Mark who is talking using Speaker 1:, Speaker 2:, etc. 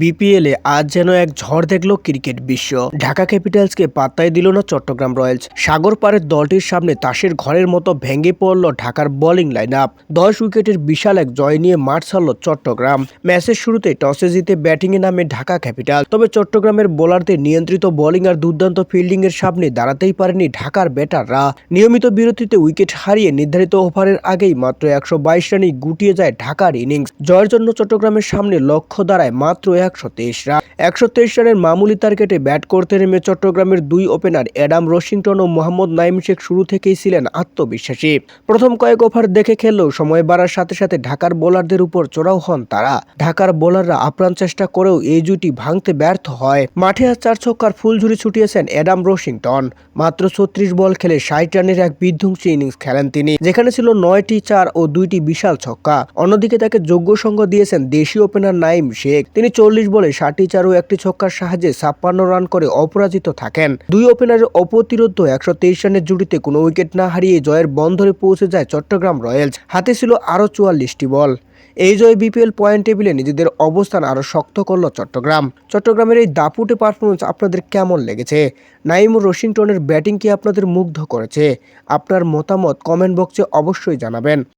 Speaker 1: BPL আজ যেন এক ঝড় দেখল ক্রিকেট বিশ্ব। ঢাকা ক্যাপিটালসকে পাত্তাই দিল না চট্টগ্রাম রয়্যালস। সাগর পাড়ের দলটির সামনে তাসের ঘরের মতো ভেঙে পড়ল ঢাকার বোলিং লাইন আপ দশ উইকেটের বিশাল এক জয় নিয়ে মাঠ ছাড়ল চট্টগ্রাম। ম্যাচের শুরুতে টসে জিতে ব্যাটিংয়ে নামে ঢাকা ক্যাপিটাল। তবে চট্টগ্রামের বোলারদের নিয়ন্ত্রিত বোলিং আর দুর্দান্ত ফিল্ডিং এর সামনে দাঁড়াতেই পারেনি ঢাকার ব্যাটাররা। নিয়মিত বিরতিতে উইকেট হারিয়ে নির্ধারিত ওভারের আগেই মাত্র একশো বাইশ রানেই গুটিয়ে যায় ঢাকার ইনিংস। জয়ের জন্য চট্টগ্রামের সামনে লক্ষ্য দাঁড়ায় মাত্র একশো তেইশ রান। একশো তেইশ রানের মামুলি টার্গেটে ব্যাট করতে নেমে চট্টগ্রামের দুই ওপেনার অ্যাডাম রশিংটন ও মোহাম্মদ নাইম শেখ শুরু থেকেই ছিলেন আত্মবিশ্বাসী। প্রথম কয়েক ওভার দেখে খেললেও সময় বাড়ার সাথে সাথে ঢাকার বোলারদের উপর চড়াও হন তারা। ঢাকার বোলাররা আপ্রাণ চেষ্টা করেও এই জুটি ভাঙতে ব্যর্থ হয়। মাঠে আর চার ছক্কার ফুলঝুরি ছুটিয়েছেন অ্যাডাম রশিংটন। মাত্র ছত্রিশ বল খেলে ষাট রানের এক বিধ্বংসী ইনিংস খেলেন তিনি। যেখানে ছিল নয়টি চার ও দুইটি বিশাল ছক্কা। অন্যদিকে তাকে যোগ্য সঙ্গ দিয়েছেন দেশি ওপেনার নাইম শেখ। তিনি চল্লিশ বলে ষাটটি চার ও একটি ছক্কার সাহায্যে ছাপ্পান্ন রান করে অপরাজিত থাকেন। দুই ওপেনারের অপ্রতিরোধ একশো তেইশ রানের জুটিতে কোনো উইকেট না হারিয়ে জয়ের বন্ধরে পৌঁছে যায় চট্টগ্রাম রয়্যালস। হাতে ছিল আরও চুয়াল্লিশটি বল। এই জয় বিপিএল পয়েন্ট টেবিলে নিজেদের অবস্থান আরও শক্ত করল চট্টগ্রাম। চট্টগ্রামের এই দাপুটে পারফরমেন্স আপনাদের কেমন লেগেছে? নাইম রশিংটনের ব্যাটিং কি আপনাদের মুগ্ধ করেছে? আপনার মতামত কমেন্ট বক্সে অবশ্যই জানাবেন।